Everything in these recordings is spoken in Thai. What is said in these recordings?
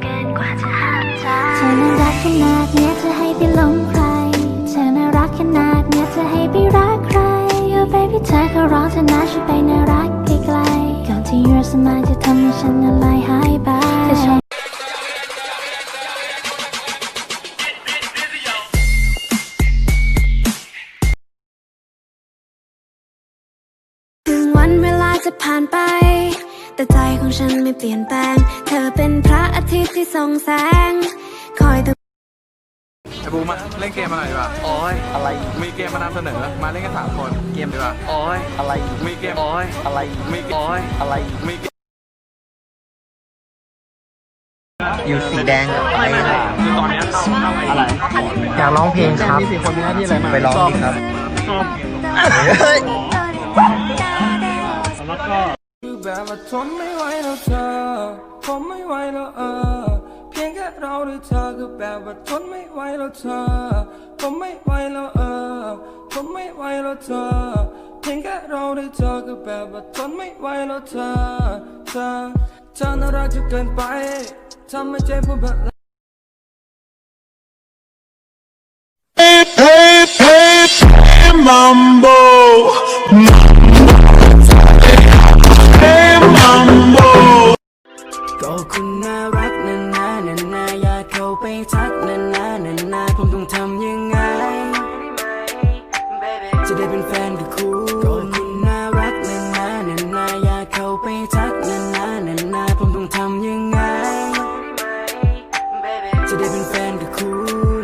เกินกว่าจะห้ามใจเธอน่ารักขนาดเนี้ยจะให้ไปหลงใคร เธอน่ารักขนาดเนี้ยจะให้ไปรักใคร Oh baby เธอเขาร้องเธอนะช่วยไปน่ารักไกลๆก่อนที่ your smile จะทำให้ฉันละลายหายไปเธอชอบถึงวันเวลาจะผ่านไป แต่ใจของฉันไม่เปลี่ยนแปลง เธอเป็นพระอาทิตย์ที่ส่องแสง คอยเตือนไอ้บูมมาเล่นเกมมาหน่อยดีกว่าโอ้ยอะไร มีเกมมานำเสนอ มาเล่นกันสามคน เกมดีกว่าโอ้ยอะไรมีเกมโอ้ยอะไรมีเกมโอ้ยอะไรมีเกมอยู่สีแดงไม่ไม่ไม่คือตอนนี้อะไรอยากร้องเพลงครับมีสี่คนมีหน้าที่อะไรมาไปร้องดีครับ คือแบบว่าทนไม่ไหวแล้วเธอผมไม่ไหวแล้วเออ เพียงแค่เราด้วยเธอคือแบบว่าทนไม่ไหวแล้วเธอผมไม่ไหวแล้วเออผมไม่ไหวแล้วเธอ เพียงแค่เราด้วยเธอคือแบบว่าทนไม่ไหวแล้วเธอ เธอเธอน่ารักจนเกินไปทำให้ใจผมแบบ Mambo. จะได้เป็นแฟนกับคุ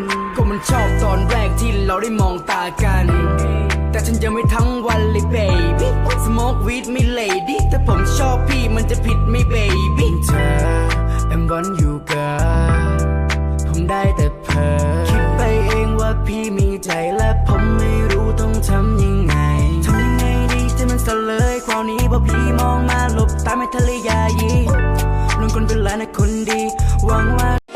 ณ ก็มันชอบตอนแรกที่เราได้มองตากัน แต่ฉันยังไม่ทั้งวันเลย baby smoke weed ไม่ lady แต่ผมชอบพี่มันจะผิดไหม่ baby เธอ I'm one you girl ผมได้แต่เพ้อคิดไปเองว่าพี่มีใจและผมไม่รู้ต้องทำยังไงทำยังไงดีที่มันสเลยคราวนี้พอพี่มองมาหลบตาไม่ทะเลยายีลงคนเป็นลานนะคนดีหวังว่า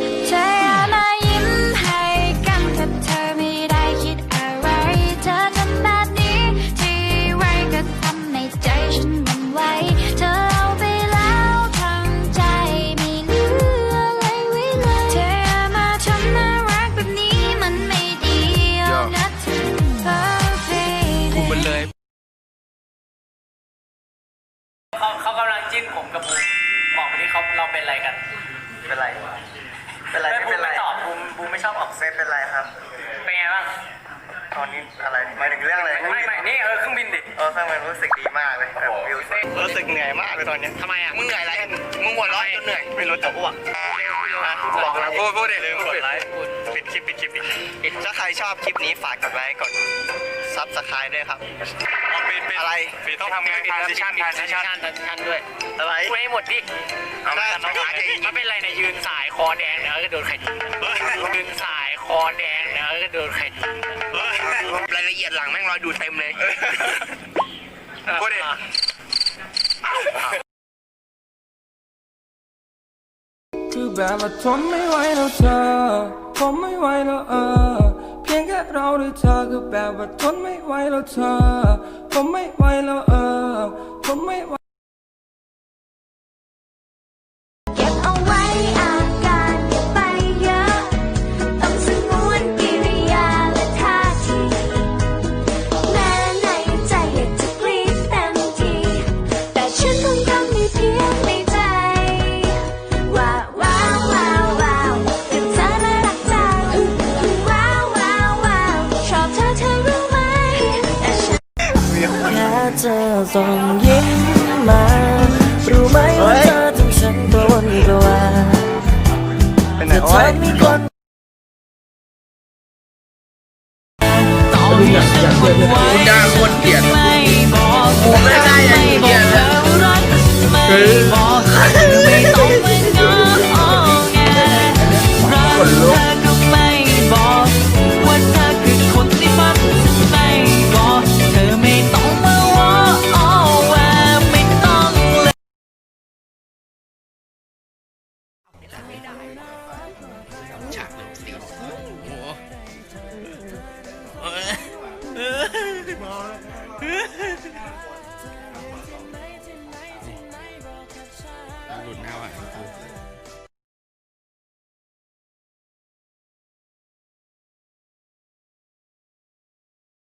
เป็นไรไม่ไม่บูเป็มนไรไม่ตอบบูมบูมไม่ชอบออกเซไม่เป็นไรครับ เป็นไงบ้าง ตอนนี้อะไรหมายถึงเรื่องอะไรไม่ไม่นี่เออเครื่องบินดิ เออฟังมันรู้สึกดีมากเลยแบบวิวสวยรู้สึกเหนื่อยมากเลยตอนเนี้ยทำไมอะ มึงเหนื่อยอะไรมึงหัวเร้อนจนเหนื่อย ไม่รู้จะอ้วกบอกแล้วพูดพูดดิลืมกดไลค์ปิดคลิปปิดคลิปปิดถ้าใครชอบคลิปนี้ฝากกดไลค์กดซับสไครต์ด้วยครับ ปิดปิดอะไร ปิดต้องทำไง transition ทัน transition ทันทันด้วยอะไรพูดให้หมดดิเอาไม่ทันต้องหาเองมันเป็นไรเนี่ยยืนสายคอแดงเนี่ยก็โดนใครจิ้มยืนสายคอแดงเนี่ยก็โดนใครจิ้มรายละเอียดหลังแม่งรอยดูเต็มเลยพูดดิคือแบบว่าทนไม่ไหวแล้วเธอผมไม่ไหวแล้วเออ เพียงแค่เราหรือเธอคือแบบว่าทนไม่ไหวแล้วเธอผมไม่ไหวแล้วเออผมไม่ไหว เธอส่งยิ้มมา รู้ไหมว่าเธอทำฉันกระวนกระวายเป็นไหนแต่เธวะอมีคนต่อให้ฉันวุ่นวายด่าคนเกลียดไม่บอกไม่ได้อย่างเดียวเธอากหนึ่งสีโอ้